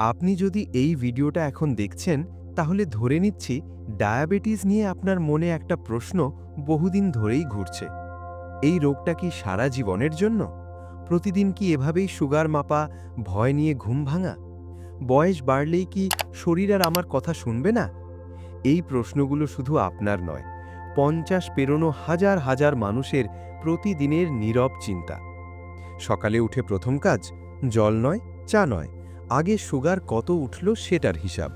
আপনি যদি এই ভিডিওটা এখন দেখছেন, তাহলে ধরে নিচ্ছি ডায়াবেটিস নিয়ে আপনার মনে একটা প্রশ্ন বহুদিন ধরেই ঘুরছে। এই রোগটা কি সারা জীবনের জন্য? প্রতিদিন কি এভাবেই সুগার মাপা, ভয় নিয়ে ঘুম ভাঙা? বয়স বাড়লেই কি শরীর আর আমার কথা শুনবে না? এই প্রশ্নগুলো শুধু আপনার নয়, পঞ্চাশ পেরোনো হাজার হাজার মানুষের প্রতিদিনের নীরব চিন্তা। সকালে উঠে প্রথম কাজ, জল নয়, চা নয়। আগে সুগার কত উঠল সেটার হিসাব।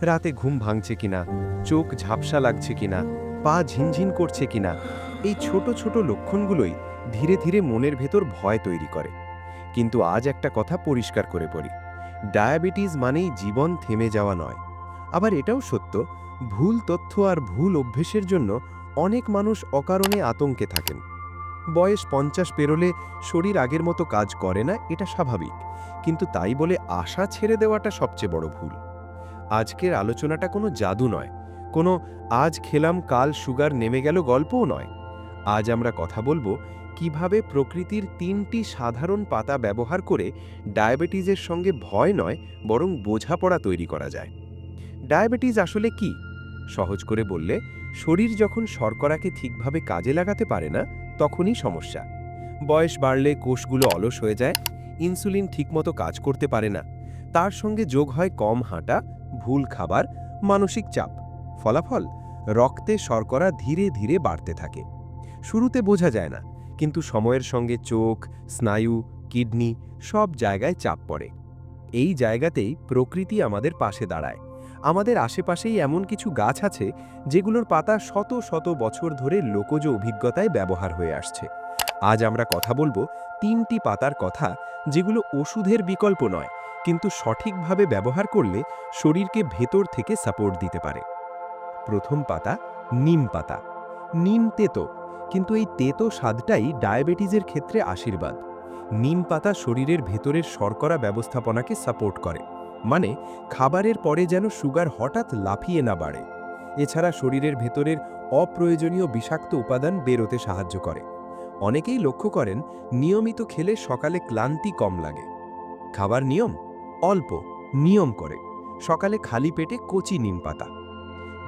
রাতে ঘুম ভাঙছে কিনা, চোখ ঝাপসা লাগছে কিনা, পা ঝিনঝিন করছে কিনা, এই ছোট ছোট লক্ষণগুলোই ধীরে ধীরে মনের ভেতর ভয় তৈরি করে। কিন্তু আজ একটা কথা পরিষ্কার করে পড়ি ডায়াবেটিস মানেই জীবন থেমে যাওয়া নয়। আবার এটাও সত্য, ভুল তথ্য আর ভুল অভ্যেসের জন্য অনেক মানুষ অকারণে আতঙ্কে থাকেন। বয়স পঞ্চাশ পেরোলে শরীর আগের মতো কাজ করে না, এটা স্বাভাবিক। কিন্তু তাই বলে আশা ছেড়ে দেওয়াটা সবচেয়ে বড় ভুল। আজকের আলোচনাটা কোনো জাদু নয়। কোনো আজ খেলাম, কাল সুগার নেমে গেল গল্পও নয়। আজ আমরা কথা বলব কীভাবে প্রকৃতির তিনটি সাধারণ পাতা ব্যবহার করে ডায়াবেটিসের সঙ্গে ভয় নয়, বরং বোঝাপড়া তৈরি করা যায়। ডায়াবেটিস আসলে কি? সহজ করে বললে, শরীর যখন শর্করাকে ঠিকভাবে কাজে লাগাতে পারে না তখনই সমস্যা। বয়স বাড়লে কোষগুলো অলস হয়ে যায়, ইনসুলিন ঠিকমতো কাজ করতে পারে না। তার সঙ্গে যোগ হয় কম হাঁটা, ভুল খাবার, মানসিক চাপ। ফলাফল? রক্তে শর্করা ধীরে ধীরে বাড়তে থাকে। শুরুতে বোঝা যায় না, কিন্তু সময়ের সঙ্গে চোখ, স্নায়ু, কিডনি সব জায়গায় চাপ পড়ে। এই জায়গাতেই প্রকৃতি আমাদের পাশে দাঁড়ায়। আমাদের আশেপাশেই এমন কিছু গাছ আছে যেগুলোর পাতা শত শত বছর ধরে লোকজ অভিজ্ঞতায় ব্যবহার হয়ে আসছে। আজ আমরা কথা বলব তিনটি পাতার কথা যেগুলো ওষুধের বিকল্প নয়, কিন্তু সঠিকভাবে ব্যবহার করলে শরীরকে ভেতর থেকে সাপোর্ট দিতে পারে। প্রথম পাতা নিম পাতা। নিম তেতো, কিন্তু এই তেতো স্বাদটাই ডায়াবেটিসের ক্ষেত্রে আশীর্বাদ। নিম পাতা শরীরের ভেতরের শর্করা ব্যবস্থাপনাকে সাপোর্ট করে। মানে খাবারের পরে যেন সুগার হঠাৎ লাফিয়ে না বাড়ে। এছাড়া শরীরের ভেতরের অপ্রয়োজনীয় বিষাক্ত উপাদান বেরোতে সাহায্য করে। অনেকেই লক্ষ্য করেন, নিয়মিত খেলে সকালে ক্লান্তি কম লাগে। খাবার নিয়ম? অল্প, নিয়ম করে। সকালে খালি পেটে কচি নিম পাতা।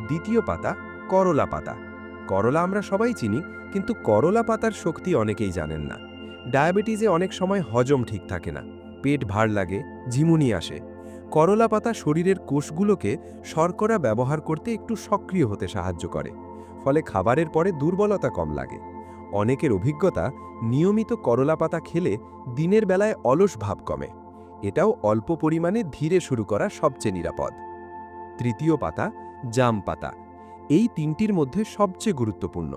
দ্বিতীয় পাতা, করলা পাতা। করলা আমরা সবাই চিনি, কিন্তু করলা পাতার শক্তি অনেকেই জানেন না। ডায়াবেটিসে অনেক সময় হজম ঠিক থাকে না। পেট ভার লাগে, ঝিমুনি আসে। করলা পাতা শরীরের কোষগুলোকে শর্করা ব্যবহার করতে একটু সক্রিয় হতে সাহায্য করে, ফলে খাবারের পরে দুর্বলতা কম লাগে। অনেকের অভিজ্ঞতা, নিয়মিত করলা পাতা খেলে দিনের বেলায় অলস ভাব কমে। এটাও অল্প পরিমাণে ধীরে শুরু করা সবচেয়ে নিরাপদ। তৃতীয় পাতা, জাম পাতা। এই তিনটির মধ্যে সবচেয়ে গুরুত্বপূর্ণ।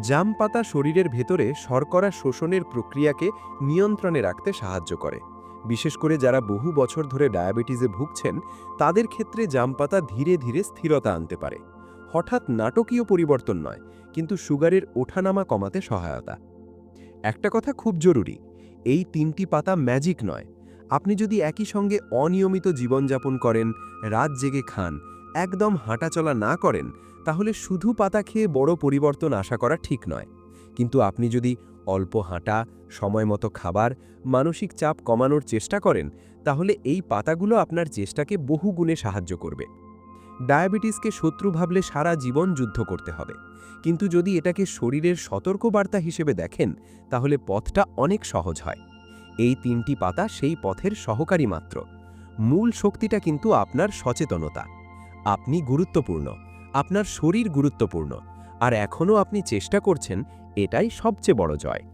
জাম পাতা শরীরের ভেতরে শর্করা শোষণের প্রক্রিয়াকে নিয়ন্ত্রণে রাখতে সাহায্য করে। বিশেষ করে যারা বহু বছর ধরে ডায়াবেটিসে ভুগছেন, তাদের ক্ষেত্রে জাম পাতা ধীরে ধীরে স্থিরতা আনতে পারে। হঠাৎ নাটকীয় পরিবর্তন নয়, কিন্তু সুগারের ওঠানামা কমাতে সহায়তা। একটা কথা খুব জরুরি, এই তিনটি পাতা ম্যাজিক নয়। আপনি যদি একই সঙ্গে অনিয়মিত জীবনযাপন করেন, রাত জেগে খান, একদম হাঁটাচলা না করেন, তাহলে শুধু পাতা খেয়ে বড় পরিবর্তন আশা করা ঠিক নয়। কিন্তু আপনি যদি অল্প হাঁটা, সময় মতো খাবার, মানসিক চাপ কমানোর চেষ্টা করেন, তাহলে এই পাতাগুলো আপনার চেষ্টাকে বহু গুণে সাহায্য করবে। ডায়াবেটিসকে শত্রু ভাবলে সারা জীবন যুদ্ধ করতে হবে। কিন্তু যদি এটাকে শরীরের সতর্কবার্তা হিসেবে দেখেন, তাহলে পথটা অনেক সহজ হয়। এই তিনটি পাতা সেই পথের সহকারী মাত্র। মূল শক্তিটা কিন্তু আপনার সচেতনতা। আপনি গুরুত্বপূর্ণ। আপনার শরীর গুরুত্বপূর্ণ। আর এখনও আপনি চেষ্টা করছেন এটাই সবচেয়ে বড় জয়।